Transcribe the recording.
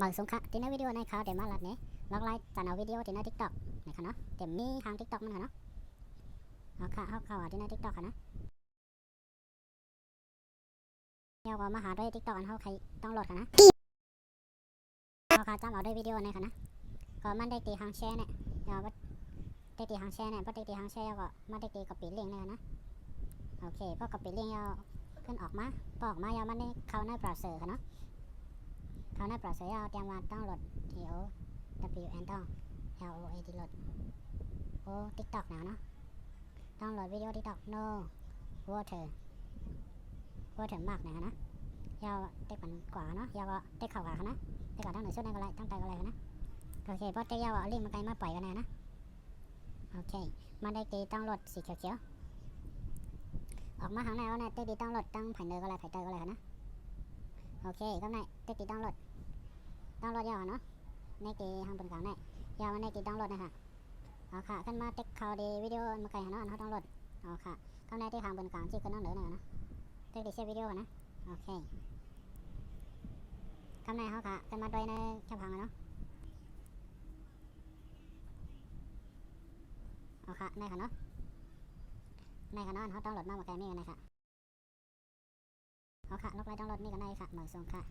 มาสงค่ะที่ในวิดีโอในเขาเดี๋ยวมาลัดเนี่ยล็อกไลน์จากเอาวิดีโอที่าทิกตอกนะคะเนาะเดี๋มีทางทิกตอกมันคะเนาะเอาค่ะเข้าเข่าที่าทิกตอกค่ะนะเดี๋วก็มาหาด้วยทิกตอกอันเขาใครต้องโหลดค่ะนะเอาค่ะจำเอาด้วยวิดีโอในค่ะนะก็มันได้ตีทางแชร์เนี่ยเดี๋ได้ตีทางแชร์เนี่ยพอได้ตีทางแชร์ก็มาได้ตีกับปีเลี่ยงเลยนะโอเคพอกับปีเลี่ยงเราขึ้นออกมาพอออกมาเราวมันได้เข้าในเบราว์เซอร์ค่ะเนาะ เขาในเบราว์เซอร์ยาเตรียมมาต้องโหลด T O W N ต้อง L O A D โหลดโอ้ TikTok นะเนาะต้องโหลดวิดีโอ TikTok no water water มากนะนะยาวเต็กกันกว่าเนาะยาวก็เต็กเข่ากว่านะเต็กกว่าทั้งหนึ่งชุดนั่นก็ไรตั้งใจก็ไรนะโอเคเพราะเต็กยาวเอาลิงก์มาไกลมาปล่อยกันนะนะโอเคมาได้ตีต้องโหลดสีเขียวๆออกมาข้างในแล้วนเต็กตีต้องโหลดตั้งไผ่เนยก็ไรไผ่เตยก็ไรนะโอเคก็ในเต็กตีต้องโหลดต้องโหลดยาวเนาะในตีทางบนกลางในยาวมันในตีต้องโหลดนะคะเอาค่ะขึ้นมาเต็กเขาดีวิดีโอมาไกลเนาะเขาต้องโหลดเอาค่ะข้างในที่ทางบนกลางที่ขึ้นน้องเหนือหน่อยนะเต็กตีเชียร์วิดีโอนะโอเคคำในเขาค่ะกันมาด้วยในแคปพังอะเนาะเอาค่ะในค่ะเนาะในค่ะเนาะเขาต้องโหลดมาหมดแกนี่กันในค่ะ เอาค่ะนกไลน์ต้องรถนี่กันในค่ะเหมือนทรงค่ะ